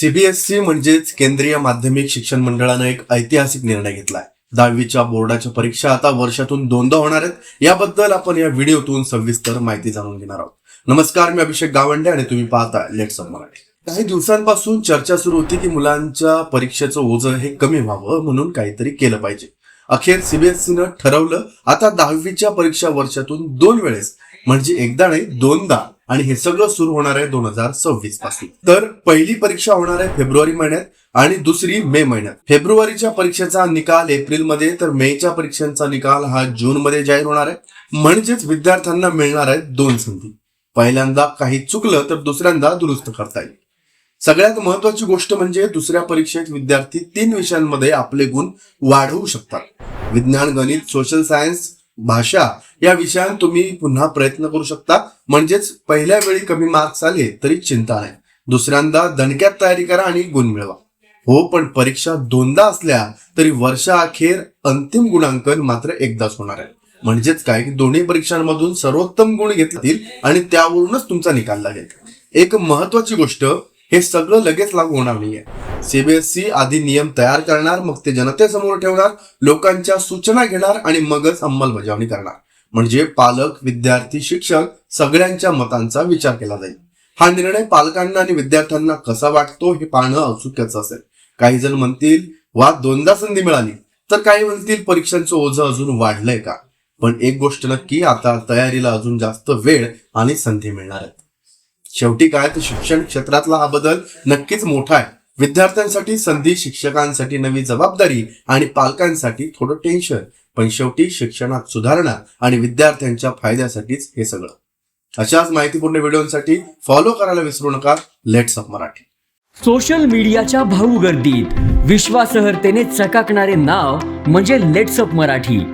CBSE म्हणजेच केंद्रीय माध्यमिक शिक्षण मंडळानं एक ऐतिहासिक निर्णय घेतलाय. दहावीच्या बोर्डाच्या परीक्षा आता वर्षातून दोनदा होणार आहेत. याबद्दल आपण या व्हिडिओतून सविस्तर माहिती जाणून घेणार आहोत. नमस्कार मी अभिषेक गावंडे आणि तुम्ही पाहता लेट्स मराठी. काही दिवसांपासून चर्चा सुरू होती की मुलांच्या परीक्षेचं ओझं हे कमी व्हावं म्हणून काहीतरी केलं पाहिजे. अखेर सीबीएसईनं ठरवलं आता दहावीच्या परीक्षा वर्षातून दोन वेळेस. म्हणजे एकदा नाही दोनदा. आणि हे सगळं सुरू होणार आहे दोन हजार सव्वीसपासून. तर पहिली परीक्षा होणार आहे फेब्रुवारी महिन्यात आणि दुसरी मे महिन्यात. फेब्रुवारीच्या परीक्षेचा निकाल एप्रिलमध्ये तर मेच्या परीक्षांचा निकाल हा जून मध्ये जाहीर होणार आहे. म्हणजेच विद्यार्थ्यांना मिळणार आहेत दोन संधी. पहिल्यांदा काही चुकलं तर दुसऱ्यांदा दुरुस्त करता येईल. सगळ्यात महत्वाची गोष्ट म्हणजे दुसऱ्या परीक्षेत विद्यार्थी तीन विषयांमध्ये आपले गुण वाढवू शकतात. विज्ञान गणित सोशल सायन्स भाषा या विषयात तुम्ही पुन्हा प्रयत्न करू शकता. म्हणजेच पहिल्या वेळी कमी मार्क्स आले तरी चिंता नाही. दुसऱ्यांदा दणक्यात तयारी करा आणि गुण मिळवा. हो पण परीक्षा दोनदा असल्या तरी वर्षाअखेर अंतिम गुणांकन मात्र एकदाच होणार आहे. म्हणजेच काय की दोन्ही परीक्षांमधून सर्वोत्तम गुण घेततील आणि त्यावरूनच तुमचा निकाल लागेल. एक महत्वाची गोष्ट हे सगळं लगेच लागू होणार नाहीये. सीबीएसई आधी नियम तयार करणार मग ते जनतेसमोर ठेवणार लोकांच्या सूचना घेणार आणि मगच अंमलबजावणी करणार. म्हणजे पालक विद्यार्थी शिक्षक सगळ्यांच्या मतांचा विचार केला जाईल. हा निर्णय पालकांना आणि विद्यार्थ्यांना कसा वाटतो हे पाहणं औत्सुक्याचं असेल. काही जण म्हणतील वा दोनदा संधी मिळाली. तर काही म्हणतील परीक्षांचं ओझं अजून वाढलंय का? पण एक गोष्ट नक्की आता तयारीला अजून जास्त वेळ आणि संधी मिळणार आहेत शेवटी काय तर शिक्षण क्षेत्रातला हा बदल नक्कीच मोठा आहे. विद्यार्थ्यांसाठी संधी शिक्षकांसाठी नवी जबाबदारी आणि पालकांसाठी थोडं टेन्शन पण शेवटी शिक्षणात सुधारणा आणि विद्यार्थ्यांच्या फायद्यासाठीच हे सगळं. अशाच माहितीपूर्ण व्हिडिओसाठी फॉलो करायला विसरू नका. Let's up Marathi. सोशल मीडियाच्या भाऊ गर्दीत. विश्वासहर्तेने चकाकणारे नाव म्हणजे लेट्स अप मराठी.